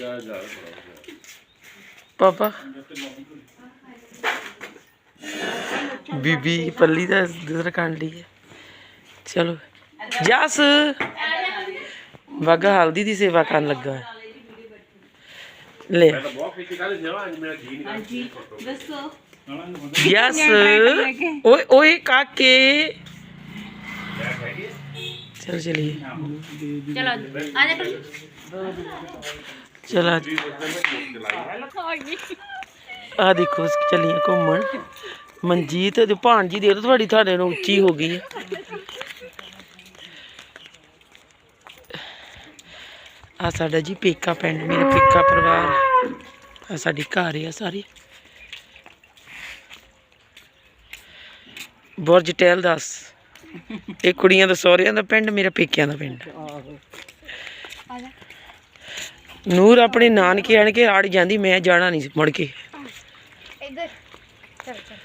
ਜਾ ਜਾ ਪਾਪਾ? ਬੀਬੀ ਪੱਲੀ ਦਾ ਦੁੱਧ ਕੰਡ ਲਈ ਹੈ। ਚਲੋ। ਜਸ! ਵਾਗਾ ਹਲਦੀ ਦੀ ਸੇਵਾ ਕਰਨ ਲੱਗਾ ਹੈ। ਲੈ। ਮੈਂ ਤਾਂ ਬਹੁਤ ਖੇਤੀ ਕਰ ਸੇਵਾ ਅੱਜ ਮੇਰਾ ਜੀ ਨਹੀਂ ਦੱਸੋ। ਯਸ ਓਏ ਓਏ ਕਾਕੇ! ਚਲ ਚਲੀਏ। ਚਲੋ ਆ ਜਾ ਚਲ ਆ ਦੇਖੋ ਅਸੀਂ ਘੁੰਮਣ। ਮਨਜੀਤ ਤੇ ਭਾਣਜੀ ਦੇ ਤੁਹਾਡੀ ਤੁਹਾਡੇ ਨੂੰ ਉੱਚੀ ਹੋ ਗਈ ਹੈ ਆ ਸਾਡਾ ਜੀ ਪੇਕਾ ਪਿੰਡ, ਮੇਰਾ ਪੇਕਾ ਪਰਿਵਾਰ। ਆ ਸਾਡੀ ਘਰ ਆ ਸਾਰੇ। ਬੁਰਜ ਟਹਿਲ ਦੱਸ। ਇਹ ਕੁੜੀਆਂ ਦਾ ਸਹੁਰਿਆਂ ਦਾ ਪਿੰਡ, ਮੇਰਾ ਪੇਕਿਆਂ ਦਾ ਪਿੰਡ। ਨੂਰ ਆਪਣੇ ਨਾਨਕੇ ਆਣ ਕੇ ਆੜ ਜਾਂਦੀ, ਮੈਂ ਜਾਣਾ ਨਹੀਂ ਮੁੜ ਕੇ। ਇੱਧਰ। ਚਲ ਚਲ।